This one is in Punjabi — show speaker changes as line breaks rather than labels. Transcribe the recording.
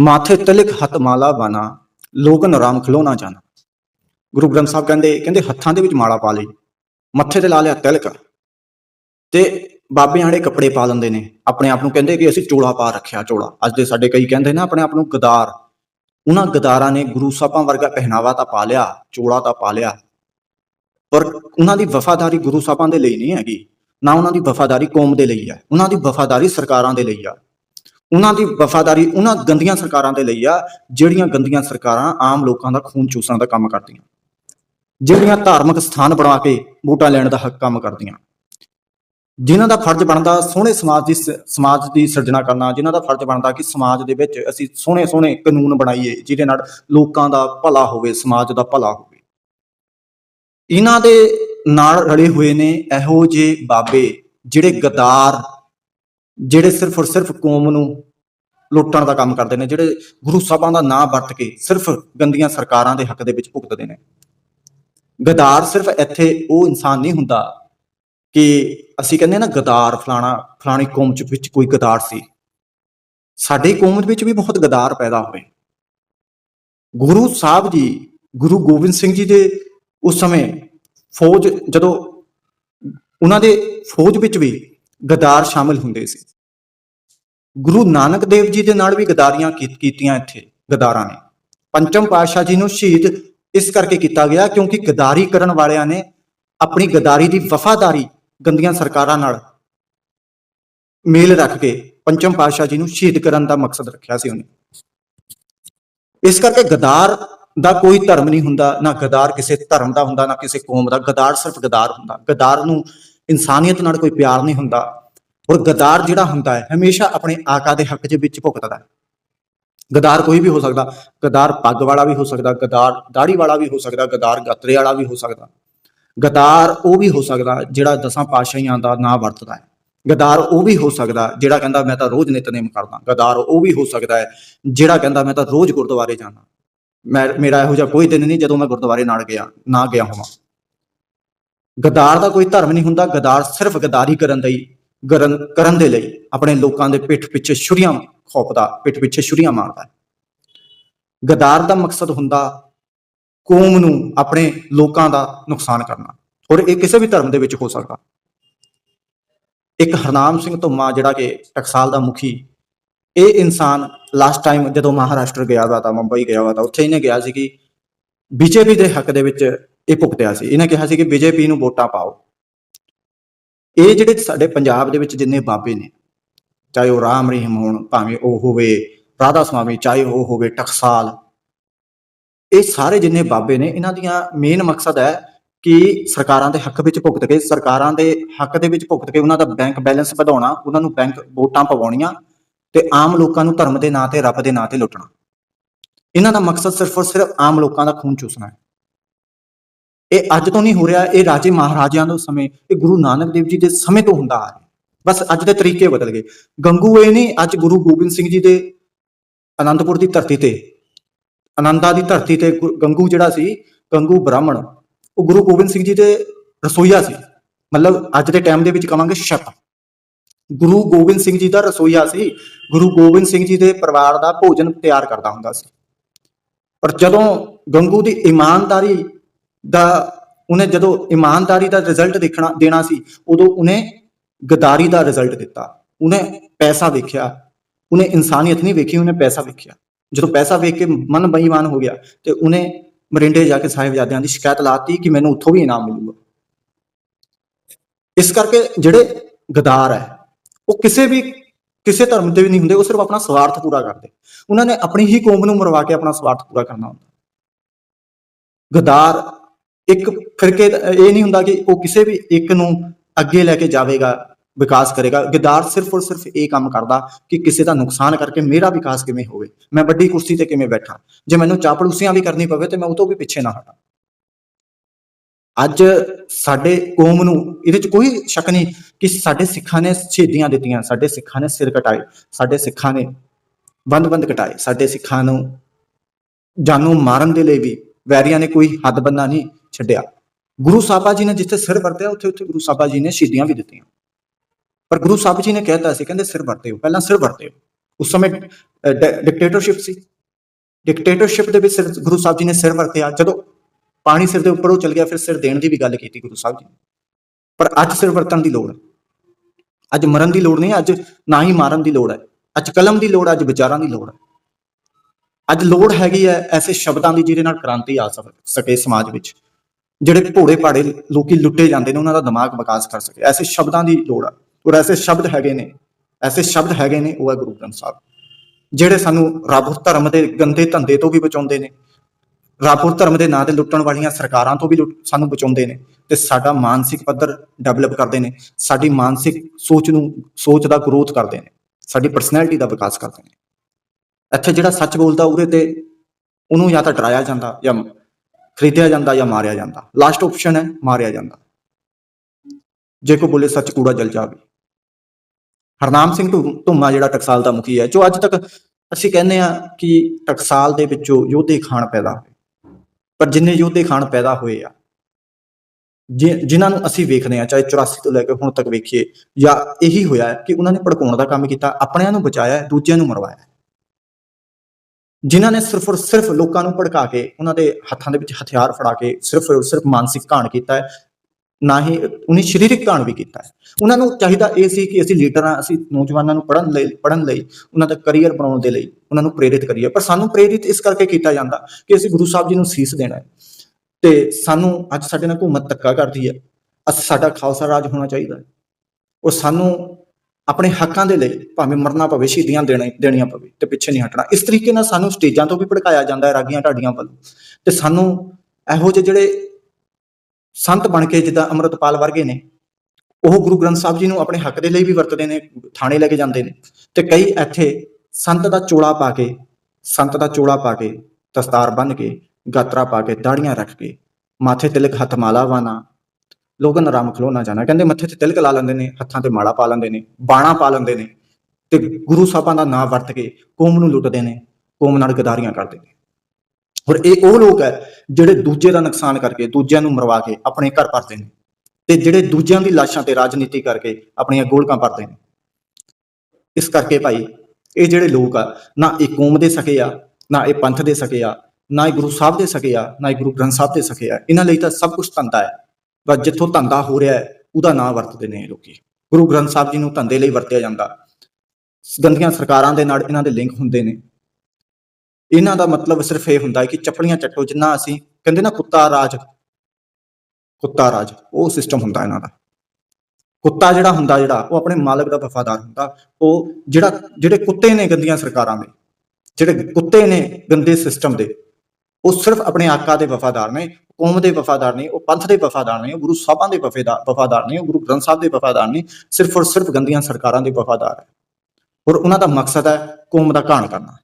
ਮਾਥੇ ਤਿਲਕ ਹੱਥ ਮਾਲਾ ਬਾਨਾ ਲੋਕਨ ਰਾਮ ਖਲੋਣਾ ਜਾਣਾ। ਗੁਰੂ ਗ੍ਰੰਥ ਸਾਹਿਬ ਕਹਿੰਦੇ ਕਹਿੰਦੇ ਹੱਥਾਂ ਦੇ ਵਿੱਚ ਮਾਲਾ ਪਾ ਲਈ, ਮੱਥੇ ਤੇ ਲਾ ਲਿਆ ਤਿਲਕ। ਤੇ ਬਾਬੇ ਆੜੇ ਕੱਪੜੇ ਪਾ ਲੈਂਦੇ ਨੇ, ਆਪਣੇ ਆਪ ਨੂੰ ਕਹਿੰਦੇ ਕਿ ਅਸੀਂ ਚੋਲਾ ਪਾ ਰੱਖਿਆ ਚੋਲਾ। ਅੱਜ ਦੇ ਸਾਡੇ ਕਈ ਕਹਿੰਦੇ ਨੇ ਆਪਣੇ ਆਪ ਨੂੰ ਗਦਾਰ। ਉਹਨਾਂ ਗਦਾਰਾਂ ਨੇ ਗੁਰੂ ਸਾਹਿਬਾਂ ਵਰਗਾ ਪਹਿਨਾਵਾ ਤਾਂ ਪਾ ਲਿਆ, ਚੋਲਾ ਤਾਂ ਪਾ ਲਿਆ। ਪਰ ਉਹਨਾਂ ਦੀ ਵਫਾਦਾਰੀ ਗੁਰੂ ਸਾਹਿਬਾਂ ਦੇ ਲਈ ਨਹੀਂ ਹੈਗੀ, ਨਾ ਉਹਨਾਂ ਦੀ ਵਫਾਦਾਰੀ ਕੌਮ ਦੇ ਲਈ ਹੈ, ਉਹਨਾਂ ਦੀ ਵਫਾਦਾਰੀ ਸਰਕਾਰਾਂ ਦੇ ਲਈ ਆ। ਉਹਨਾਂ ਦੀ ਵਫਾਦਾਰੀ ਉਹਨਾਂ ਗੰਦੀਆਂ ਸਰਕਾਰਾਂ ਦੇ ਲਈ ਆ, ਜਿਹੜੀਆਂ ਗੰਦੀਆਂ ਸਰਕਾਰਾਂ ਆਮ ਲੋਕਾਂ ਦਾ ਖੂਨ ਚੂਸਣ ਦਾ ਕੰਮ ਕਰਦੀਆਂ। ਜਿਹੜੀਆਂ ਧਾਰਮਿਕ ਸਥਾਨ ਬਣਾ ਕੇ ਵੋਟਾਂ ਲੈਣ ਦਾ ਹੱਕ ਕੰਮ ਕਰਦੀਆਂ। ਜਿਨ੍ਹਾਂ ਦਾ ਫਰਜ਼ ਬਣਦਾ ਸੋਹਣੇ ਸਮਾਜ ਦੀ ਸ- ਸਮਾਜ ਦੀ ਸਿਰਜਣਾ ਕਰਨਾ, ਜਿਨ੍ਹਾਂ ਦਾ ਫਰਜ਼ ਬਣਦਾ ਕਿ ਸਮਾਜ ਦੇ ਵਿੱਚ ਅਸੀਂ ਸੋਹਣੇ ਸੋਹਣੇ ਕਾਨੂੰਨ ਬਣਾਈਏ, ਜਿਹਦੇ ਨਾਲ ਲੋਕਾਂ ਦਾ ਭਲਾ ਹੋਵੇ, ਸਮਾਜ ਦਾ ਭਲਾ ਹੋਵੇ। ਇਹਨਾਂ ਦੇ ਨਾਲ ਰਲੇ ਹੋਏ ਨੇ ਇਹੋ ਜਿਹੇ ਬਾਬੇ, ਜਿਹੜੇ ਗਦਾਰ ਜਿਹੜੇ ਸਿਰਫ ਔਰ ਸਿਰਫ ਕੌਮ ਨੂੰ ਲੁੱਟਣ ਦਾ ਕੰਮ ਕਰਦੇ ਨੇ, ਜਿਹੜੇ ਗੁਰੂ ਸਾਹਿਬਾਂ ਦਾ ਨਾਂ ਵਰਤ ਕੇ ਸਿਰਫ ਗੰਦੀਆਂ ਸਰਕਾਰਾਂ ਦੇ ਹੱਕ ਦੇ ਵਿੱਚ ਭੁਗਤਦੇ ਨੇ। ਗਦਾਰ ਸਿਰਫ ਇੱਥੇ ਉਹ ਇਨਸਾਨ ਨਹੀਂ ਹੁੰਦਾ ਕਿ ਅਸੀਂ ਕਹਿੰਦੇ ਨਾ ਗਦਾਰ, ਫਲਾਣਾ, ਫਲਾਣੀ ਕੌਮ ਚ ਵਿੱਚ ਕੋਈ ਗਦਾਰ ਸੀ। ਸਾਡੀ ਕੌਮ ਵਿੱਚ ਵੀ ਬਹੁਤ ਗਦਾਰ ਪੈਦਾ ਹੋਏ। ਗੁਰੂ ਸਾਹਿਬ ਜੀ, ਗੁਰੂ ਗੋਬਿੰਦ ਸਿੰਘ ਜੀ ਦੇ ਉਸ ਸਮੇਂ ਫੌਜ, ਜਦੋਂ ਉਹਨਾਂ ਦੇ ਫੌਜ ਵਿੱਚ ਵੀ ਗਦਾਰ ਸ਼ਾਮਿਲ ਹੁੰਦੇ ਸੀ। ਗੁਰੂ ਨਾਨਕ ਦੇਵ ਜੀ ਦੇ ਨਾਲ ਵੀ ਗਦਾਰੀਆਂ ਕੀਤੀਆਂ ਇੱਥੇ, ਗਦਾਰਾਂ ਨੇ। ਪੰਚਮ ਪਾਤਸ਼ਾਹ ਜੀ ਨੂੰ ਸ਼ਹੀਦ ਇਸ ਕਰਕੇ ਕੀਤਾ ਗਿਆ ਕਿਉਂਕਿ ਗਦਾਰੀ ਕਰਨ ਵਾਲਿਆਂ ਨੇ ਆਪਣੀ ਗਦਾਰੀ ਦੀ ਵਫਾਦਾਰੀ ਗੰਦੀਆਂ ਸਰਕਾਰਾਂ ਨਾਲ ਮੇਲ ਰੱਖ ਕੇ ਪੰਚਮ ਪਾਤਸ਼ਾਹ ਜੀ ਨੂੰ ਸ਼ਹੀਦ ਕਰਨ ਦਾ ਮਕਸਦ ਰੱਖਿਆ ਸੀ ਉਹਨੇ। ਇਸ ਕਰਕੇ ਗਦਾਰ ਦਾ ਕੋਈ ਧਰਮ ਨਹੀਂ ਹੁੰਦਾ, ਨਾ ਗਦਾਰ ਕਿਸੇ ਧਰਮ ਦਾ ਹੁੰਦਾ, ਨਾ ਕਿਸੇ ਕੌਮ ਦਾ। ਗਦਾਰ ਸਿਰਫ ਗਦਾਰ ਹੁੰਦਾ। ਗਦਾਰ ਨੂੰ ਇਨਸਾਨੀਅਤ ਨਾਲ ਕੋਈ ਪਿਆਰ ਨਹੀਂ ਹੁੰਦਾ ਔਰ ਗਦਾਰ ਜਿਹੜਾ ਹੁੰਦਾ ਹੈ, ਹਮੇਸ਼ਾ ਆਪਣੇ ਆਕਾ ਦੇ ਹੱਕ 'ਚ ਵਿੱਚ ਭੁਗਤਦਾ ਹੈ। ਗਦਾਰ ਕੋਈ ਵੀ ਹੋ ਸਕਦਾ, ਗਦਾਰ ਪੱਗ ਵਾਲਾ ਵੀ ਹੋ ਸਕਦਾ, ਗਦਾਰ ਦਾੜੀ ਵਾਲਾ ਵੀ ਹੋ ਸਕਦਾ, ਗਦਾਰ ਗਤਰੇ ਵਾਲਾ ਵੀ ਹੋ ਸਕਦਾ। ਗਦਾਰ ਉਹ ਵੀ ਹੋ ਸਕਦਾ ਜਿਹੜਾ ਦਸਾਂ ਪਾਤਸ਼ਾਹੀਆਂ ਦਾ ਨਾਂ ਵਰਤਦਾ ਹੈ। ਗਦਾਰ ਉਹ ਵੀ ਹੋ ਸਕਦਾ ਜਿਹੜਾ ਕਹਿੰਦਾ ਮੈਂ ਤਾਂ ਰੋਜ਼ ਨਿਤਨੇਮ ਕਰਦਾ। ਗਦਾਰ ਉਹ ਵੀ ਹੋ ਸਕਦਾ ਹੈ ਜਿਹੜਾ ਕਹਿੰਦਾ ਮੈਂ ਤਾਂ ਰੋਜ਼ ਗੁਰਦੁਆਰੇ ਜਾਂਦਾ। ਮੈਂ, ਮੇਰਾ ਇਹੋ ਜਿਹਾ ਕੋਈ ਦਿਨ ਨਹੀਂ ਜਦੋਂ ਮੈਂ ਗੁਰਦੁਆਰੇ ਨਾਲ ਗਿਆ, ਨਾ ਗਿਆ ਹੋਵਾਂ। ਗਦਾਰ ਦਾ ਕੋਈ ਧਰਮ ਨਹੀਂ ਹੁੰਦਾ, ਗਦਾਰ ਸਿਰਫ ਗਦਾਰੀ ਕਰਨ ਲਈ ਗਰਨ ਕਰਨ ਦੇ ਲਈ ਆਪਣੇ ਲੋਕਾਂ ਦੇ ਪਿੱਠ ਪਿੱਛੇ ਛੁਰੀਆਂ ਖੋਪਦਾ, ਪਿੱਠ ਪਿੱਛੇ ਛੁਰੀਆਂ ਮਾਰਦਾ ਗਦਾਰ ਦਾ ਮਕਸਦ ਹੁੰਦਾ ਕੌਮ ਨੂੰ ਆਪਣੇ ਲੋਕਾਂ ਦਾ ਨੁਕਸਾਨ ਕਰਨਾ, ਔਰ ਇਹ ਕਿਸੇ ਵੀ ਧਰਮ ਦੇ ਵਿੱਚ ਹੋ ਸਕਦਾ। ਇੱਕ ਹਰਨਾਮ ਸਿੰਘ ਧੁੰਮਾ ਜਿਹੜਾ ਕਿ ਟਕਸਾਲ ਦਾ ਮੁਖੀ, ਇਹ ਇਨਸਾਨ ਲਾਸਟ ਟਾਈਮ ਜਦੋਂ ਮਹਾਰਾਸ਼ਟਰ ਗਿਆ ਵਾ ਤਾਂ ਮੁੰਬਈ ਗਿਆ ਵਾ ਤਾਂ ਉੱਥੇ ਇਹਨੇ ਗਿਆ ਸੀ ਕਿ ਬੀਜੇਪੀ ਦੇ ਹੱਕ ਦੇ ਵਿੱਚ ਇਹ ਭੁਗਤਿਆ ਸੀ। ਇਹਨੇ ਕਿਹਾ ਸੀ ਕਿ ਬੀਜੇਪੀ ਨੂੰ ਵੋਟਾਂ ਪਾਓ। ਇਹ ਜਿਹੜੇ ਸਾਡੇ ਪੰਜਾਬ ਦੇ ਵਿੱਚ ਜਿੰਨੇ ਬਾਬੇ ਨੇ, ਚਾਹੇ ਉਹ ਰਾਮ ਰਹੀਮ ਹੋਣ, ਭਾਵੇਂ ਉਹ ਹੋਵੇ ਰਾਧਾ ਸੁਆਮੀ ਚਾਹੇ ਉਹ ਹੋਵੇ ਟਕਸਾਲ, ਇਹ ਸਾਰੇ ਜਿੰਨੇ ਬਾਬੇ ਨੇ, ਇਹਨਾਂ ਦੀਆਂ ਮੇਨ ਮਕਸਦ ਹੈ ਕਿ ਸਰਕਾਰਾਂ ਦੇ ਹੱਕ ਵਿੱਚ ਭੁਗਤ ਕੇ, ਸਰਕਾਰਾਂ ਦੇ ਹੱਕ ਦੇ ਵਿੱਚ ਭੁਗਤ ਕੇ ਉਹਨਾਂ ਦਾ ਬੈਂਕ ਬੈਲੈਂਸ ਵਧਾਉਣਾ, ਉਹਨਾਂ ਨੂੰ ਬੈਂਕ ਵੋਟਾਂ ਪਵਾਉਣੀਆਂ ਤੇ ਆਮ ਲੋਕਾਂ ਨੂੰ ਧਰਮ ਦੇ ਨਾਂ ਤੇ ਰੱਬ ਦੇ ਨਾਂ ਤੇ ਲੁੱਟਣਾ। ਇਹਨਾਂ ਦਾ ਮਕਸਦ ਸਿਰਫ ਔਰ ਸਿਰਫ ਆਮ ਲੋਕਾਂ ਦਾ ਖੂਨ ਚੂਸਣਾ ਹੈ। ਇਹ ਅੱਜ ਤੋਂ ਨਹੀਂ ਹੋ ਰਿਹਾ, ਇਹ ਰਾਜੇ ਮਹਾਰਾਜਿਆਂ ਦੇ ਸਮੇਂ, ਇਹ ਗੁਰੂ ਨਾਨਕ ਦੇਵ ਜੀ ਦੇ ਸਮੇਂ ਤੋਂ ਹੁੰਦਾ ਆ ਰਿਹਾ। ਬਸ ਅੱਜ ਦੇ ਤਰੀਕੇ ਬਦਲ ਗਏ। ਗੰਗੂ ਇਹ ਨਹੀਂ, ਅੱਜ ਗੁਰੂ ਗੋਬਿੰਦ ਸਿੰਘ ਜੀ ਦੇ ਅਨੰਦਪੁਰ ਦੀ ਧਰਤੀ ਤੇ, ਅਨੰਦਾ ਦੀ ਧਰਤੀ ਤੇ ਗੁ- ਗੰਗੂ ਜਿਹੜਾ ਸੀ, ਗੰਗੂ ਬ੍ਰਾਹਮਣ, ਉਹ ਗੁਰੂ ਗੋਬਿੰਦ ਸਿੰਘ ਜੀ ਦੇ ਰਸੋਈਆ ਸੀ। ਮਤਲਬ ਅੱਜ ਦੇ ਟਾਈਮ ਦੇ ਵਿੱਚ ਕਵਾਂਗੇ ਸ਼ਤ ਗੁਰੂ ਗੋਬਿੰਦ ਸਿੰਘ ਜੀ ਦਾ ਰਸੋਈਆ ਸੀ, ਗੁਰੂ ਗੋਬਿੰਦ ਸਿੰਘ ਜੀ ਦੇ ਪਰਿਵਾਰ ਦਾ ਭੋਜਨ ਤਿਆਰ ਕਰਦਾ ਹੁੰਦਾ ਸੀ। ਪਰ ਜਦੋਂ ਗੰਗੂ ਦੀ ਇਮਾਨਦਾਰੀ ਦਾ ਉਹਨੇ ਜਦੋਂ ਇਮਾਨਦਾਰੀ ਦਾ ਰਿਜ਼ਲਟ ਦੇਖਣਾ, ਦੇਣਾ ਸੀ, ਉਦੋਂ ਉਹਨੇ ਗਦਾਰੀ ਦਾ ਰਿਜ਼ਲਟ ਦਿੱਤਾ। ਉਹਨੇ ਪੈਸਾ ਵੇਖਿਆ। ਉਹਨੇ ਇਨਸਾਨੀਅਤ ਨਹੀਂ ਵੇਖੀ, ਉਹਨੇ ਪੈਸਾ ਵੇਖਿਆ। ਜਦੋਂ ਪੈਸਾ ਵੇਖ ਕੇ ਮਨ ਬੇਈਮਾਨ ਹੋ ਗਿਆ, ਤੇ ਉਹਨੇ ਮਰਿੰਡੇ ਜਾ ਕੇ ਸਾਹਿਬਜ਼ਾਦਿਆਂ ਦੀ ਸ਼ਿਕਾਇਤ ਲਾਤੀ ਕਿ ਮੈਨੂੰ ਉੱਥੋਂ ਵੀ ਇਨਾਮ ਮਿਲੂਗਾ। ਇਸ ਕਰਕੇ ਜਿਹੜੇ ਗਦਾਰ ਹੈ, ਉਹ ਕਿਸੇ ਵੀ, ਕਿਸੇ ਧਰਮ ਤੇ ਵੀ ਨਹੀਂ ਹੁੰਦੇ, ਉਹ ਸਿਰਫ ਆਪਣਾ ਸਵਾਰਥ ਪੂਰਾ ਕਰਦੇ। ਉਹਨਾਂ ਨੇ ਆਪਣੀ ਹੀ ਕੌਮ ਨੂੰ ਮਰਵਾ ਕੇ ਆਪਣਾ ਸਵਾਰਥ ਪੂਰਾ ਕਰਨਾ ਹੁੰਦਾ। ਗਦਾਰ ਇੱਕ ਫਿਰਕੇ ਇਹ ਨਹੀਂ ਹੁੰਦਾ ਕਿ ਉਹ ਕਿਸੇ ਵੀ ਇੱਕ ਨੂੰ ਅੱਗੇ ਲੈ ਕੇ ਜਾਵੇਗਾ, ਵਿਕਾਸ ਕਰੇਗਾ। ਗਦਾਰ ਸਿਰਫ ਔਰ ਸਿਰਫ ਇਹ ਕੰਮ ਕਰਦਾ ਕਿ ਕਿਸੇ ਦਾ ਨੁਕਸਾਨ ਕਰਕੇ ਮੇਰਾ ਵਿਕਾਸ ਕਿਵੇਂ ਹੋਵੇ। ਮੈਂ ਵੱਡੀ ਕੁਰਸੀ ਤੇ ਕਿਵੇਂ ਬੈਠਾਂ। ਜੇ ਮੈਨੂੰ ਚਾਪਲੂਸੀਆਂ ਵੀ ਕਰਨੀ ਪਵੇ ਤੇ ਮੈਂ ਉਹ ਤੋਂ ਵੀ ਪਿੱਛੇ ਨਾ ਹਟਾਂ। ਅੱਜ ਸਾਡੇ ਕੌਮ ਨੂੰ ਇਹਦੇ ਚ ਕੋਈ ਸ਼ੱਕ ਨਹੀਂ ਕਿ ਸਾਡੇ ਸਿੱਖਾਂ ਨੇ ਸ਼ਹੀਦੀਆਂ ਦਿੱਤੀਆਂ, ਸਾਡੇ ਸਿੱਖਾਂ ਨੇ ਸਿਰ ਕਟਾਏ, ਸਾਡੇ ਸਿੱਖਾਂ ਨੇ ਬੰਦ-ਬੰਦ ਕਟਾਏ, ਸਾਡੇ ਸਿੱਖਾਂ ਨੂੰ ਜਾਨੋਂ ਮਾਰਨ ਦੇ ਲਈ ਵੀ ਵੈਰੀਆਂ ਨੇ ਕੋਈ ਹੱਦ ਬੰਨਾ ਨਹੀਂ। ਛੱਡਿਆ। ਗੁਰੂ ਸਾਹਿਬਾ ਜੀ ਨੇ ਜਿੱਥੇ ਸਿਰ ਵਰਤਿਆ ਉੱਥੇ ਉੱਥੇ ਗੁਰੂ ਸਾਹਿਬਾ ਜੀ ਨੇ ਸ਼ਹੀਦੀਆਂ ਵੀ ਦਿੱਤੀਆਂ। ਪਰ ਗੁਰੂ ਸਾਹਿਬ ਜੀ ਨੇ ਕਹਿਤਾ ਸੀ ਕਹਿੰਦੇ ਸਿਰ ਵਰਤਿਓ ਪਹਿਲਾਂ ਸਿਰ ਵਰਤਿਓ। ਉਸ ਸਮੇਂ ਡਿਕਟੇਟਰਸ਼ਿਪ ਸੀ। ਡਿਕਟੇਟਰਸ਼ਿਪ ਦੇ ਵਿੱਚ ਸਿਰ- ਗੁਰੂ ਸਾਹਿਬ ਜੀ ਨੇ ਸਿਰ ਵਰਤਿਆ। ਜਦੋਂ ਪਾਣੀ ਸਿਰ ਦੇ ਉੱਪਰੋਂ ਚਲ ਗਿਆ ਫਿਰ ਸਿਰ ਦੇਣ ਦੀ ਵੀ ਗੱਲ ਕੀਤੀ ਗੁਰੂ ਸਾਹਿਬ ਜੀ ਨੇ। ਪਰ ਅੱਜ ਸਿਰ ਵਰਤਣ ਦੀ ਲੋੜ ਹੈ। ਅੱਜ ਮਰਨ ਦੀ ਲੋੜ ਨਹੀਂ ਅੱਜ ਨਾ ਹੀ ਮਾਰਨ ਦੀ ਲੋੜ ਹੈ। ਅੱਜ ਕਲਮ ਦੀ ਲੋੜ ਹੈ, ਅੱਜ ਵਿਚਾਰਾਂ ਦੀ ਲੋੜ ਹੈ। ਅੱਜ ਲੋੜ ਹੈਗੀ ਹੈ ਐਸੇ ਸ਼ਬਦਾਂ ਦੀ ਜਿਹਦੇ ਨਾਲ ਕ੍ਰਾਂਤੀ ਆ ਸਕੇ ਸਮਾਜ ਵਿੱਚ। ਜਿਹੜੇ ਭੋੜੇ ਭਾੜੇ ਲੋਕੀ ਲੁੱਟੇ ਜਾਂਦੇ ਨੇ, ਉਹਨਾਂ ਦਾ ਦਿਮਾਗ ਵਿਕਾਸ ਕਰ ਸਕੇ। ਐਸੇ ਸ਼ਬਦਾਂ ਦੀ ਲੋੜ ਆ। ਔਰ ਐਸੇ ਸ਼ਬਦ ਹੈਗੇ ਨੇ, ਐਸੇ ਸ਼ਬਦ ਹੈਗੇ ਨੇ ਉਹ ਹੈ ਗੁਰੂ ਗ੍ਰੰਥ ਸਾਹਿਬ, ਜਿਹੜੇ ਸਾਨੂੰ ਰੱਬ ਧਰਮ ਦੇ ਗੰਦੇ ਧੰਦੇ ਤੋਂ ਵੀ ਬਚਾਉਂਦੇ ਨੇ, ਰੱਬ ਧਰਮ ਦੇ ਨਾਂ ਤੇ ਲੁੱਟਣ ਵਾਲੀਆਂ ਸਰਕਾਰਾਂ ਤੋਂ ਵੀ ਲੁੱਟ- ਸਾਨੂੰ ਬਚਾਉਂਦੇ ਨੇ ਤੇ ਸਾਡਾ ਮਾਨਸਿਕ ਪੱਧਰ ਡਿਵੈਲਪ ਕਰਦੇ ਨੇ, ਸਾਡੀ ਮਾਨਸਿਕ ਸੋਚ ਨੂੰ, ਸੋਚ ਦਾ ਗਰੋਥ ਕਰਦੇ ਨੇ, ਸਾਡੀ ਪਰਸਨੈਲਿਟੀ ਦਾ ਵਿਕਾਸ ਕਰਦੇ ਨੇ। ਇੱਥੇ ਜਿਹੜਾ ਸੱਚ ਬੋਲਦਾ ਉਹਦੇ ਤੇ ਉਹਨੂੰ ਜਾਂ ਤਾਂ ਡਰਾਇਆ ਜਾਂਦਾ ਜਾਂ ਖਰੀਦਿਆ ਜਾਂਦਾ ਜਾਂ ਮਾਰਿਆ ਜਾਂਦਾ। ਲਾਸਟ ਆਪਸ਼ਨ ਹੈ, ਮਾਰਿਆ ਜਾਂਦਾ। ਜੇ ਕੋ ਬੋਲੇ ਸੱਚ ਕੂੜਾ ਜਲ ਜਾਵੇ। ਹਰਨਾਮ ਸਿੰਘ ਧੁ- ਧੁੰਮਾ ਜਿਹੜਾ ਟਕਸਾਲ ਦਾ ਮੁਖੀ ਹੈ, ਜੋ ਅੱਜ ਤੱਕ ਅਸੀਂ ਕਹਿੰਦੇ ਆ ਕਿ ਟਕਸਾਲ ਦੇ ਵਿੱਚੋਂ ਯੋਧੇ ਖਾਨ ਪੈਦਾ ਹੋਏ। ਪਰ ਜਿੰਨੇ ਯੋਧੇ ਖਾਨ ਪੈਦਾ ਹੋਏ ਆ, ਜਿ- ਜਿਨ੍ਹਾਂ ਨੂੰ ਅਸੀਂ ਵੇਖਦੇ ਆ ਚਾਹੇ 84 ਤੋਂ ਲੈ ਕੇ ਹੁਣ ਤੱਕ ਵੇਖੀਏ, ਜਾਂ ਇਹੀ ਹੋਇਆ ਕਿ ਉਹਨਾਂ ਨੇ ਭੜਕਾਉਣ ਦਾ ਕੰਮ ਕੀਤਾ, ਆਪਣਿਆਂ ਨੂੰ ਬਚਾਇਆ ਦੂਜਿਆਂ ਨੂੰ ਮਰਵਾਇਆ ਜਿਨ੍ਹਾਂ ਨੇ ਸਿਰਫ ਔਰ ਸਿਰਫ ਲੋਕਾਂ ਨੂੰ ਭੜਕਾ ਕੇ, ਉਹਨਾਂ ਦੇ ਹੱਥਾਂ ਦੇ ਵਿੱਚ ਹਥਿਆਰ ਫੜਾ ਕੇ ਸਿਰਫ ਔਰ ਸਿਰਫ ਮਾਨਸਿਕ ਘਾਣ ਕੀਤਾ ਹੈ, ਨਾ ਹੀ ਉਹਨੇ ਸਰੀਰਕ ਘਾਣ ਵੀ ਕੀਤਾ ਹੈ। ਉਹਨਾਂ ਨੂੰ ਚਾਹੀਦਾ ਇਹ ਸੀ ਕਿ ਅਸੀਂ ਲੀਡਰਾਂ, ਅਸੀਂ ਨੌਜਵਾਨਾਂ ਨੂੰ ਪੜਨ ਲਈ ਪੜਨ ਲਈ, ਉਹਨਾਂ ਦਾ ਕੈਰੀਅਰ ਬਣਾਉਣ ਦੇ ਲਈ ਉਹਨਾਂ ਨੂੰ ਪ੍ਰੇਰਿਤ ਕਰੀਏ। ਪਰ ਸਾਨੂੰ ਪ੍ਰੇਰਿਤ ਇਸ ਕਰਕੇ ਕੀਤਾ ਜਾਂਦਾ ਕਿ ਅਸੀਂ ਗੁਰੂ ਸਾਹਿਬ ਜੀ ਨੂੰ ਸੀਸ ਦੇਣਾ ਹੈ। ਤੇ ਸਾਨੂੰ ਅੱਜ ਸਾਡੇ ਨਾਲ ਹਕੂਮਤ ਧੱਕਾ ਕਰਦੀ ਹੈ। ਅਸ, ਸਾਡਾ ਖਾਲਸਾ ਰਾਜ ਹੋਣਾ ਚਾਹੀਦਾ ਹੈ। ਉਹ ਸਾਨੂੰ ਆਪਣੇ ਹੱਕਾਂ ਦੇ ਲਈ ਭਾਵੇਂ ਮਰਨਾ ਪਵੇ, ਸ਼ਹੀਦੀਆਂ ਦੇਣਾ, ਦੇਣੀਆਂ ਪਵੇ ਤੇ ਪਿੱਛੇ ਨਹੀਂ ਹਟਣਾ। ਇਸ ਤਰੀਕੇ ਨਾਲ ਸਾਨੂੰ ਸਟੇਜਾਂ ਤੋਂ ਵੀ ਭੜਕਾਇਆ ਜਾਂਦਾ ਹੈ, ਰਾਗੀਆਂ ਢਾਡੀਆਂ ਵੱਲੋਂ। ਤੇ ਸਾਨੂੰ ਇਹੋ ਜਿਹੇ ਜਿਹੜੇ ਸੰਤ ਬਣ ਕੇ ਜਿੱਦਾਂ ਅੰਮ੍ਰਿਤਪਾਲ ਵਰਗੇ ਨੇ, ਉਹ ਗੁਰੂ ਗ੍ਰੰਥ ਸਾਹਿਬ ਜੀ ਨੂੰ ਆਪਣੇ ਹੱਕ ਦੇ ਲਈ ਵੀ ਵਰਤਦੇ ਨੇ, ਥਾਣੇ ਲੈ ਕੇ ਜਾਂਦੇ ਨੇ ਤੇ ਕਈ ਇੱਥੇ ਸੰਤ ਦਾ ਚੋਲਾ ਪਾ ਕੇ, ਸੰਤ ਦਾ ਚੋਲਾ ਪਾ ਕੇ, ਦਸਤਾਰ ਬੰਨ ਕੇ, ਗਾਤਰਾ ਪਾ ਕੇ ਦਾੜੀਆਂ ਰੱਖ ਕੇ, ਮਾਥੇ ਤਿਲਕ ਹੱਥ ਮਾਲਾ ਵਾਨਾ ਲੋਗਨ ਆਰਾਮ ਖਲੋ ਨਾ ਜਾਣਾ। ਕਹਿੰਦੇ ਮੱਥੇ ਤੇ ਤਿਲਕ ਲਾ ਲੈਂਦੇ ਨੇ, ਹੱਥਾਂ ਤੇ ਮਾਲਾ ਪਾ ਲੈਂਦੇ ਨੇ, ਬਾਣਾ ਪਾ ਲੈਂਦੇ ਨੇ ਤੇ ਗੁਰੂ ਸਾਹਿਬਾਂ ਦਾ ਨਾਮ ਵਰਤ ਕੇ ਕੌਮ ਨੂੰ ਲੁੱਟਦੇ ਨੇ, ਕੌਮ ਨਾਲ ਗਦਾਰੀਆਂ ਕਰਦੇ ਨੇ। ਔਰ ਇਹ ਉਹ ਲੋਕ ਹੈ ਜਿਹੜੇ ਦੂਜੇ ਦਾ ਨੁਕਸਾਨ ਕਰਕੇ, ਦੂਜਿਆਂ ਨੂੰ ਮਰਵਾ ਕੇ ਆਪਣੇ ਘਰ ਭਰਦੇ ਨੇ ਤੇ ਜਿਹੜੇ ਦੂਜਿਆਂ ਦੀ ਲਾਸ਼ਾਂ ਤੇ ਰਾਜਨੀਤੀ ਕਰਕੇ ਆਪਣੀਆਂ ਗੋਲਕਾਂ ਭਰਦੇ ਨੇ। ਇਸ ਕਰਕੇ ਭਾਈ ਇਹ ਜਿਹੜੇ ਲੋਕ ਆ, ਨਾ ਇਹ ਕੌਮ ਦੇ ਸਕੇ ਆ, ਨਾ ਇਹ ਪੰਥ ਦੇ ਸਕੇ ਆ, ਨਾ ਇਹ ਗੁਰੂ ਸਾਹਿਬ ਦੇ ਸਕੇ ਆ, ਨਾ ਇਹ ਗੁਰੂ ਗ੍ਰੰਥ ਸਾਹਿਬ ਦੇ ਸਕੇ ਆ, ਇਹਨਾਂ ਲਈ ਤਾਂ ਸਭ ਕੁਝ ਧੰਦਾ ਹੈ। ਬਸ ਜਿੱਥੋਂ ਧੰਦਾ ਹੋ ਰਿਹਾ ਹੈ, ਉਹਦਾ ਨਾਂ ਵਰਤਦੇ ਨੇ ਇਹ ਲੋਕੀ। ਗੁਰੂ ਗ੍ਰੰਥ ਸਾਹਿਬ ਜੀ ਨੂੰ ਧੰਦੇ ਲਈ ਵਰਤਿਆ ਜਾਂਦਾ। ਗੰਦੀਆਂ ਸਰਕਾਰਾਂ ਦੇ ਨਾਲ ਇਹਨਾਂ ਦੇ ਲਿੰਕ ਹੁੰਦੇ ਨੇ। ਇਹਨਾਂ ਦਾ ਮਤਲਬ ਸਿਰਫ ਇਹ ਹੁੰਦਾ ਹੈ ਕਿ ਚੱਪਲੀਆਂ ਚੱਟੋ, ਜਿੰਨਾ ਅਸੀਂ ਕਹਿੰਦੇ ਨਾ ਕੁੱਤਾ ਰਾਜ ਕੁੱਤਾ ਰਾਜ, ਉਹ ਸਿਸਟਮ ਹੁੰਦਾ ਇਹਨਾਂ ਦਾ। ਕੁੱਤਾ ਜਿਹੜਾ ਹੁੰਦਾ ਜਿਹੜਾ, ਉਹ ਆਪਣੇ ਮਾਲਕ ਦਾ ਵਫਾਦਾਰ ਹੁੰਦਾ। ਉਹ ਜਿਹੜਾ, ਜਿਹੜੇ ਕੁੱਤੇ ਨੇ ਗੰਦੀਆਂ ਸਰਕਾਰਾਂ ਦੇ, ਜਿਹੜੇ ਕੁੱਤੇ ਨੇ ਗੰਦੇ ਸਿਸਟਮ ਦੇ, ਉਹ ਸਿਰਫ ਆਪਣੇ ਆਕਾ ਦੇ ਵਫਾਦਾਰ ਨੇ। ਕੌਮ ਦੇ ਵਫਾਦਾਰ ਨਹੀਂ, ਉਹ ਪੰਥ ਦੇ ਵਫਾਦਾਰ ਨਹੀਂ, ਉਹ ਗੁਰੂ ਸਾਹਿਬਾਂ ਦੇ ਵਫਾਦਾਰ ਵਫਾਦਾਰ ਨਹੀਂ, ਉਹ ਗੁਰੂ ਗ੍ਰੰਥ ਸਾਹਿਬ ਦੇ ਵਫਾਦਾਰ ਨਹੀਂ, ਸਿਰਫ ਔਰ ਸਿਰਫ ਗੰਦੀਆਂ ਸਰਕਾਰਾਂ ਦੇ ਵਫਾਦਾਰ ਹੈ। ਔਰ ਉਹਨਾਂ ਦਾ ਮਕਸਦ ਹੈ ਕੌਮ ਦਾ ਘਾਣ ਕਰਨਾ।